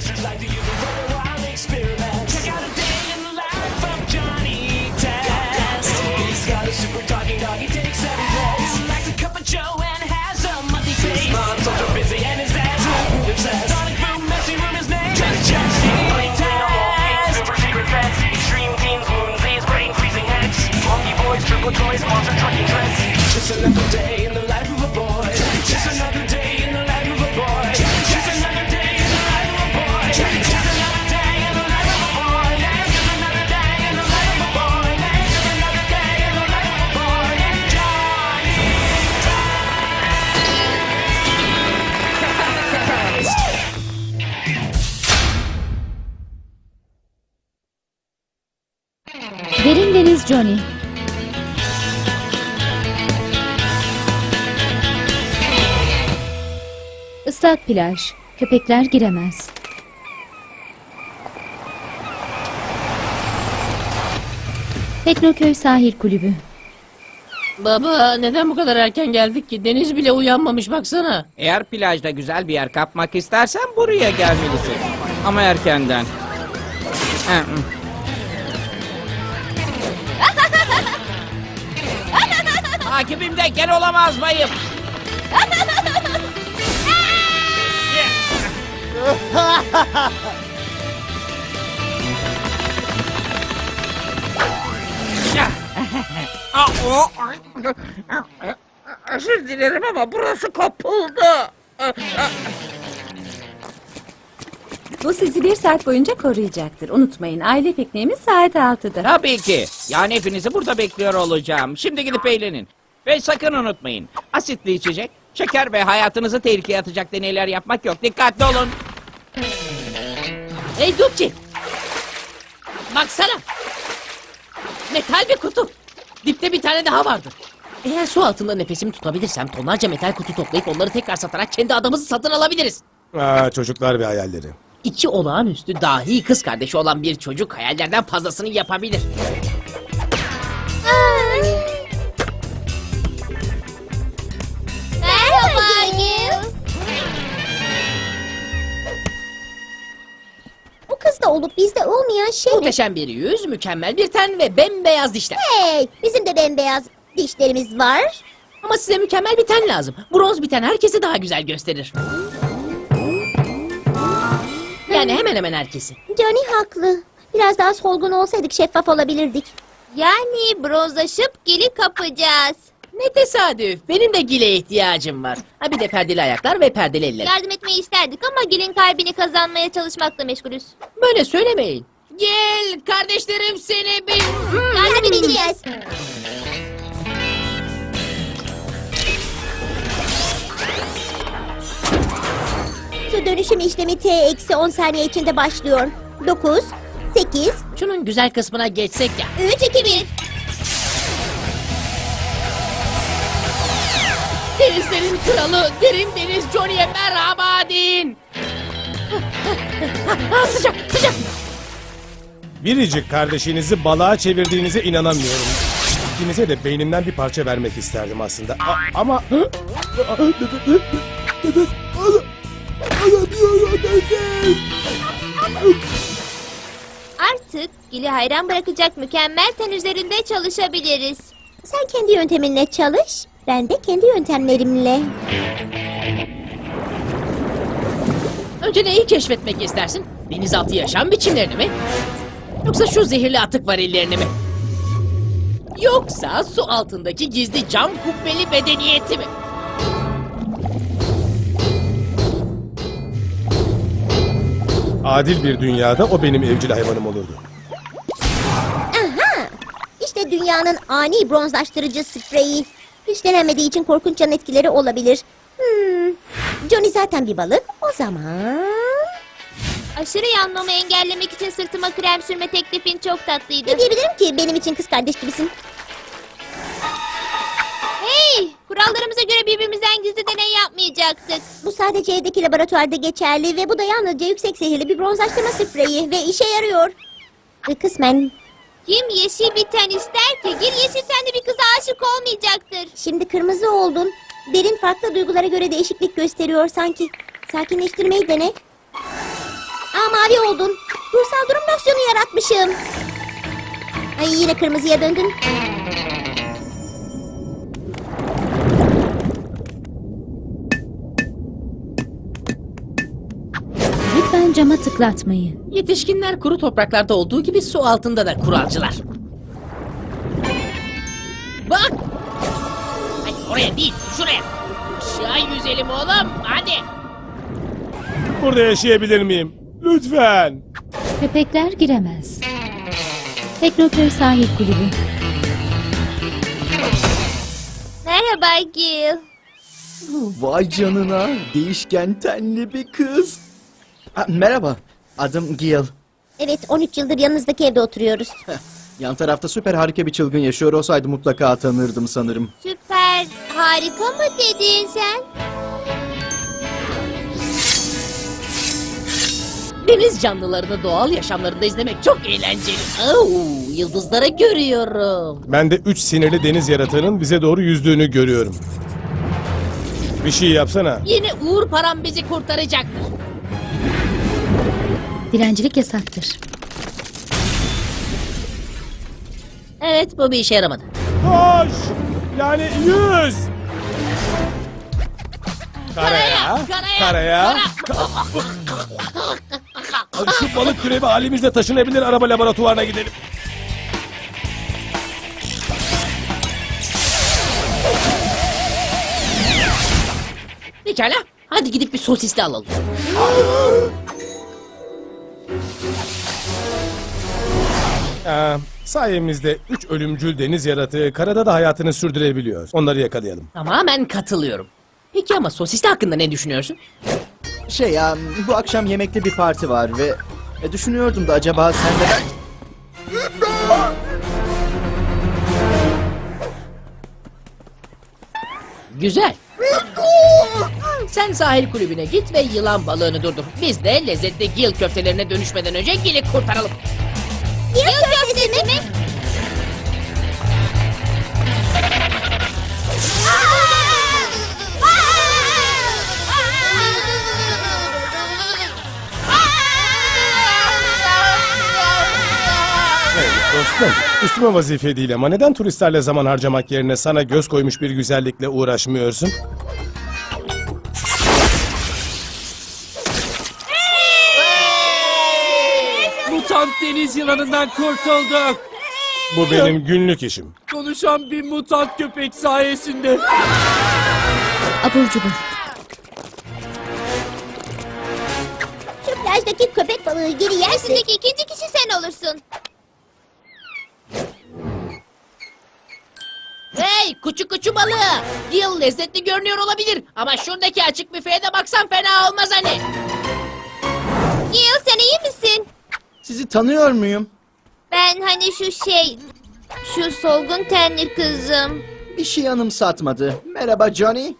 sisters like use them Johnny. Islak plaj. Köpekler giremez. Teknoköy Sahil Kulübü. Baba neden bu kadar erken geldik ki? Deniz bile uyanmamış baksana. Eğer plajda güzel bir yer kapmak istersen buraya gelmelisin. Ama erkenden. Hı hı. Takibimdeyken olamaz bayım. Özür dilerim ama burası kapıldı. Bu sizi bir saat boyunca koruyacaktır. Unutmayın aile pikniğimiz saat 6'da. Tabii ki. Yani hepinizi burada bekliyor olacağım. Şimdi gidip eğlenin. Ve sakın unutmayın. Asitli içecek, şeker ve hayatınızı tehlikeye atacak deneyler yapmak yok. Dikkatli olun. Hey Dupçi. Baksana. Metal bir kutu. Dipte bir tane daha vardı. Eğer su altında nefesimi tutabilirsem tonlarca metal kutu toplayıp onları tekrar satarak kendi adamızı satın alabiliriz. Aa, çocuklar ve hayalleri. İki olağanüstü dahi kız kardeşi olan bir çocuk hayallerden fazlasını yapabilir. Olup bizde olmayan şey ne? Muhteşem bir yüz, mükemmel bir ten ve bembeyaz dişler. Hey, bizim de bembeyaz dişlerimiz var. Ama size mükemmel bir ten lazım. Bronz bir ten herkesi daha güzel gösterir. Yani hemen hemen herkesi. Johnny haklı. Biraz daha solgun olsaydık şeffaf olabilirdik. Yani bronzlaşıp gili kapacağız. Ne tesadüf. Benim de gile ihtiyacım var. Ha bir de perdeli ayaklar ve perdeli eller. Yardım etmeyi isterdik ama Gil'in kalbini kazanmaya çalışmakla meşgulüz. Böyle söylemeyin. Gel kardeşlerim seni bir... Yardım edeceğiz. Su dönüşüm işlemi T eksi 10 saniye içinde başlıyor. 9, 8, Şunun güzel kısmına geçsek ya. 3, 2, 1. Denizlerin kralı derin deniz Johnny'e merhaba deyin. Ha, sıcak sıcak. Biricik kardeşinizi balığa çevirdiğinize inanamıyorum. İkinize de beynimden bir parça vermek isterdim aslında. A- ama... Artık Gil'i hayran bırakacak mükemmel ten üzerinde çalışabiliriz. Sen kendi yönteminle çalış, ben de kendi yöntemlerimle. Önce neyi keşfetmek istersin? Denizaltı yaşam biçimlerini mi? Yoksa şu zehirli atık varillerini mi? Yoksa su altındaki gizli cam kubbeli bedeniyeti mi? Adil bir dünyada o benim evcil hayvanım olurdu. İşte dünyanın ani bronzlaştırıcı spreyi. Hiç için korkunç yan etkileri olabilir. Hmm. Johnny zaten bir balık. O zaman... Aşırı yanmamı engellemek için sırtıma krem sürme teklifin çok tatlıydı. Ne diyebilirim ki benim için kız kardeş gibisin. Hey! Kurallarımıza göre birbirimizden gizli deney yapmayacaktık. Bu sadece evdeki laboratuvarda geçerli ve bu da yalnızca yüksek zehirli bir bronzlaştırma spreyi ve işe yarıyor. Kısmen kim yeşil bir ten ister ki? Gil yeşil tenli bir kıza aşık olmayacaktır. Şimdi kırmızı oldun. Derin farklı duygulara göre değişiklik gösteriyor sanki. Sakinleştirmeyi dene. mavi oldun. Ruhsal durum losyonu yaratmışım. Ay yine kırmızıya döndün. Cama tıklatmayın. Yetişkinler kuru topraklarda olduğu gibi su altında da kuralcılar. Bak! Hayır oraya değil, şuraya. Aşağı yüzelim oğlum, hadi. Burada yaşayabilir miyim? Lütfen. Köpekler giremez. Teknoköy Sahil Kulübü. Merhaba Gil. Vay canına değişken tenli bir kız. Ha, merhaba adım Gil. Evet 13 yıldır yanınızdaki evde oturuyoruz. Yan tarafta süper harika bir çılgın yaşıyor olsaydı mutlaka tanırdım sanırım. Süper harika mı dedin sen? Deniz canlılarını doğal yaşamlarında izlemek çok eğlenceli. Oo, yıldızları görüyorum. Ben de üç sinirli deniz yaratığının bize doğru yüzdüğünü görüyorum. Bir şey yapsana. Yine Uğur param bizi kurtaracaktır. Dilencilik yasaktır. Evet, bu bir işe yaramadı. Koş! Yani yüz! Karaya, karaya. Hadi Şu balık kürevi halimizle taşınabilir araba laboratuvarına gidelim. Pekala, hadi gidip bir sosisli alalım. Ee, sayemizde üç ölümcül deniz yaratığı karada da hayatını sürdürebiliyor. Onları yakalayalım. Tamamen katılıyorum. Peki ama sosisli hakkında ne düşünüyorsun? Şey ya bu akşam yemekte bir parti var ve e, düşünüyordum da acaba sen de. Güzel. Sen sahil kulübüne git ve yılan balığını durdur. Biz de lezzetli gil köftelerine dönüşmeden önce gili kurtaralım. Yıl köftesi mi? Hey dostum, üstüme vazife değil ama neden turistlerle zaman harcamak yerine sana göz koymuş bir güzellikle uğraşmıyorsun? Mutant deniz yılanından kurtulduk. Bu benim günlük işim. Konuşan bir mutant köpek sayesinde. Abur cubur. Şu plajdaki köpek balığı geri yersin. ikinci kişi sen olursun. Hey kuçu kuçu balığı. Gil lezzetli görünüyor olabilir. Ama şuradaki açık büfeye de baksan fena olmaz hani. Gil sen iyi misin? Sizi tanıyor muyum? Ben hani şu şey... Şu solgun tenli kızım. Bir şey anımsatmadı. Merhaba Johnny.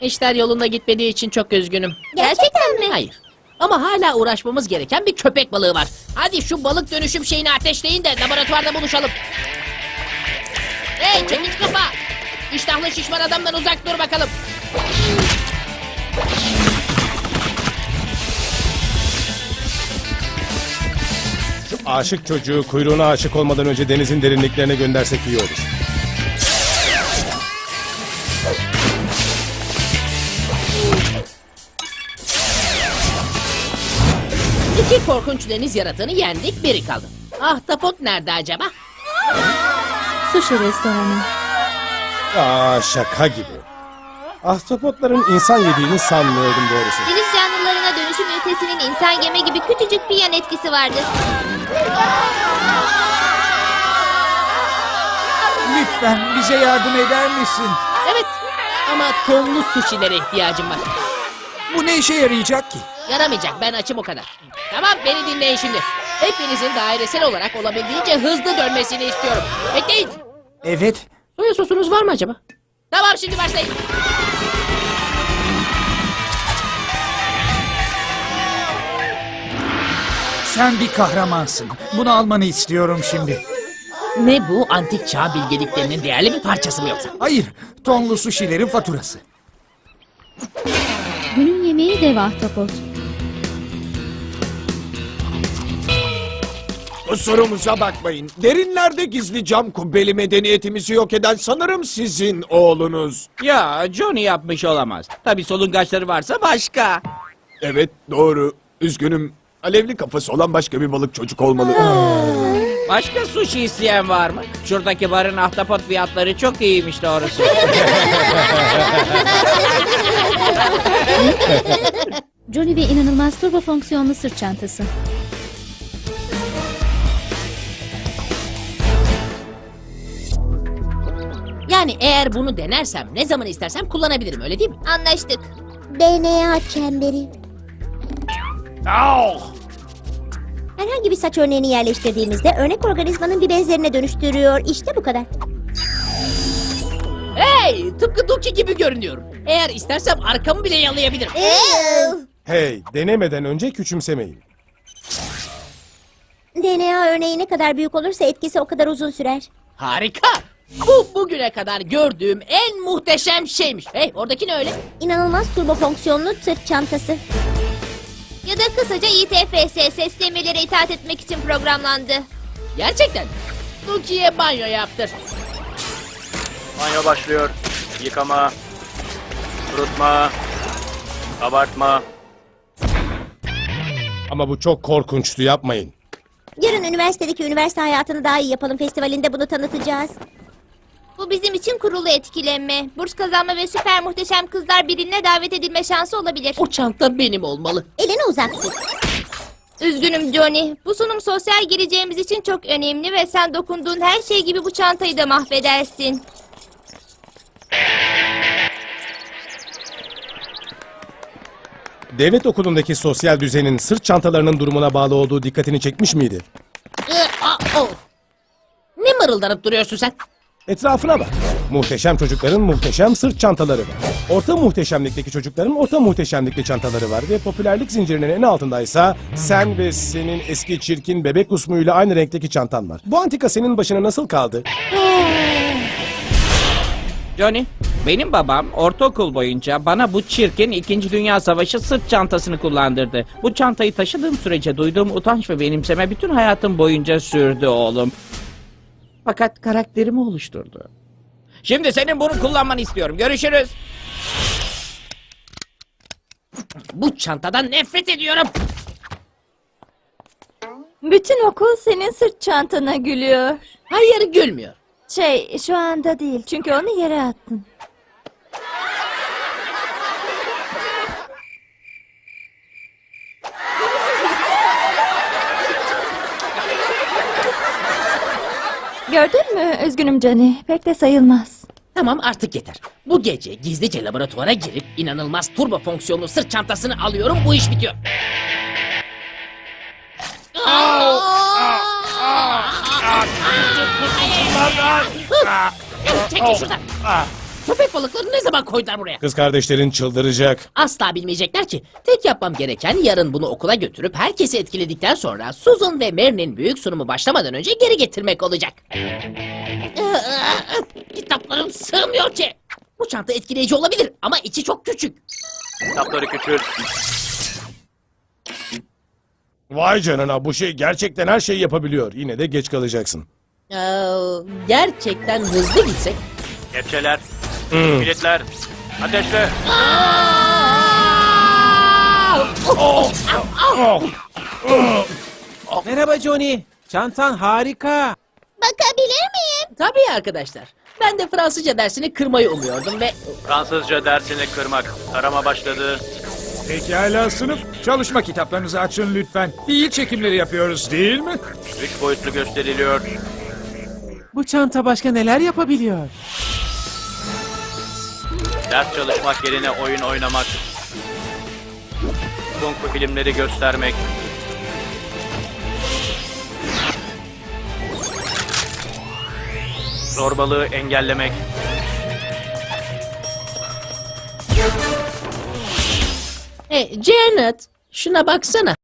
İşler yolunda gitmediği için çok üzgünüm. Gerçekten mi? Hayır. Ama hala uğraşmamız gereken bir köpek balığı var. Hadi şu balık dönüşüm şeyini ateşleyin de laboratuvarda buluşalım. Hey çekiç kafa. İştahlı şişman adamdan uzak dur bakalım. Aşık çocuğu kuyruğuna aşık olmadan önce denizin derinliklerine göndersek iyi olur. İki korkunç deniz yaratığını yendik biri kaldı. Ahtapot nerede acaba? Sushi restoranı. Aa şaka gibi. Ahtapotların insan yediğini sanmıyordum doğrusu. Deniz canlılarına dönüşüm ünitesinin insan yeme gibi küçücük bir yan etkisi vardır. Lütfen bize yardım eder misin? Evet ama tonlu sushilere ihtiyacım var. Bu ne işe yarayacak ki? Yaramayacak ben açım o kadar. Tamam beni dinleyin şimdi. Hepinizin dairesel olarak olabildiğince hızlı dönmesini istiyorum. Bekleyin. Evet. Soya sosunuz var mı acaba? Tamam şimdi başlayın. Sen bir kahramansın. Bunu almanı istiyorum şimdi. Ne bu antik çağ bilgeliklerinin değerli bir parçası mı yoksa? Hayır, tonlu suşilerin faturası. Günün yemeği dev ahtapot. Kusurumuza bakmayın. Derinlerde gizli cam kubbeli medeniyetimizi yok eden sanırım sizin oğlunuz. Ya Johnny yapmış olamaz. Tabii solungaçları varsa başka. Evet doğru. Üzgünüm Alevli kafası olan başka bir balık çocuk olmalı. Başka sushi isteyen var mı? Şuradaki barın ahtapot fiyatları çok iyiymiş doğrusu. Johnny ve inanılmaz turbo fonksiyonlu sırt çantası. Yani eğer bunu denersem ne zaman istersem kullanabilirim öyle değil mi? Anlaştık. DNA çemberi. Herhangi bir saç örneğini yerleştirdiğimizde örnek organizmanın bir benzerine dönüştürüyor. İşte bu kadar. Hey tıpkı Dulce gibi görünüyorum. Eğer istersem arkamı bile yalayabilirim. Hey, denemeden önce küçümsemeyin. DNA örneği ne kadar büyük olursa etkisi o kadar uzun sürer. Harika. Bu bugüne kadar gördüğüm en muhteşem şeymiş. Hey oradaki ne öyle? İnanılmaz turbo fonksiyonlu sırt çantası. Ya da kısaca ITFS ses demirlere itaat etmek için programlandı. Gerçekten. Dulce'ye banyo yaptır. Banyo başlıyor. Yıkama. Kurutma. Kabartma. Ama bu çok korkunçtu yapmayın. Yarın üniversitedeki üniversite hayatını daha iyi yapalım festivalinde bunu tanıtacağız. Bu bizim için kurulu etkilenme. Burs kazanma ve süper muhteşem kızlar birliğine davet edilme şansı olabilir. O çanta benim olmalı. Elini uzak tut. Üzgünüm Johnny. Bu sunum sosyal geleceğimiz için çok önemli ve sen dokunduğun her şey gibi bu çantayı da mahvedersin. Devlet okulundaki sosyal düzenin sırt çantalarının durumuna bağlı olduğu dikkatini çekmiş miydi? Ee. Ne mırıldanıp duruyorsun sen? Etrafına bak. Muhteşem çocukların muhteşem sırt çantaları var. Orta muhteşemlikteki çocukların orta muhteşemlikli çantaları var ve popülerlik zincirinin en altındaysa sen ve senin eski çirkin bebek usmuyla aynı renkteki çantan var. Bu antika senin başına nasıl kaldı? Johnny, benim babam ortaokul boyunca bana bu çirkin 2. Dünya Savaşı sırt çantasını kullandırdı. Bu çantayı taşıdığım sürece duyduğum utanç ve benimseme bütün hayatım boyunca sürdü oğlum. Fakat karakterimi oluşturdu. Şimdi senin bunu kullanmanı istiyorum. Görüşürüz. Bu çantadan nefret ediyorum. Bütün okul senin sırt çantana gülüyor. Hayır gülmüyor. Şey şu anda değil çünkü onu yere attın. Gördün mü? Üzgünüm Cani. Pek de sayılmaz. Tamam artık yeter. Bu gece gizlice laboratuvara girip inanılmaz turbo fonksiyonlu sırt çantasını alıyorum bu iş bitiyor. Çekil şuradan. Köpek balıklarını ne zaman koydular buraya? Kız kardeşlerin çıldıracak. Asla bilmeyecekler ki. Tek yapmam gereken yarın bunu okula götürüp herkesi etkiledikten sonra Susan ve Mary'nin büyük sunumu başlamadan önce geri getirmek olacak. Kitaplarım sığmıyor ki. Bu çanta etkileyici olabilir ama içi çok küçük. Kitapları küçült. Vay canına bu şey gerçekten her şeyi yapabiliyor. Yine de geç kalacaksın. Ee, gerçekten hızlı gitsek. Kepçeler. Kilitler. Ateşle. Merhaba Johnny. Çantan harika. Bakabilir miyim? Tabii arkadaşlar. Ben de Fransızca dersini kırmayı umuyordum ve... Fransızca dersini kırmak. Arama başladı. Pekala sınıf. Çalışma kitaplarınızı açın lütfen. Fiil çekimleri yapıyoruz değil mi? Üç boyutlu gösteriliyor. Bu çanta başka neler yapabiliyor? Ders çalışmak yerine oyun oynamak. Kung fu filmleri göstermek. Zorbalığı engellemek. E, Janet, şuna baksana.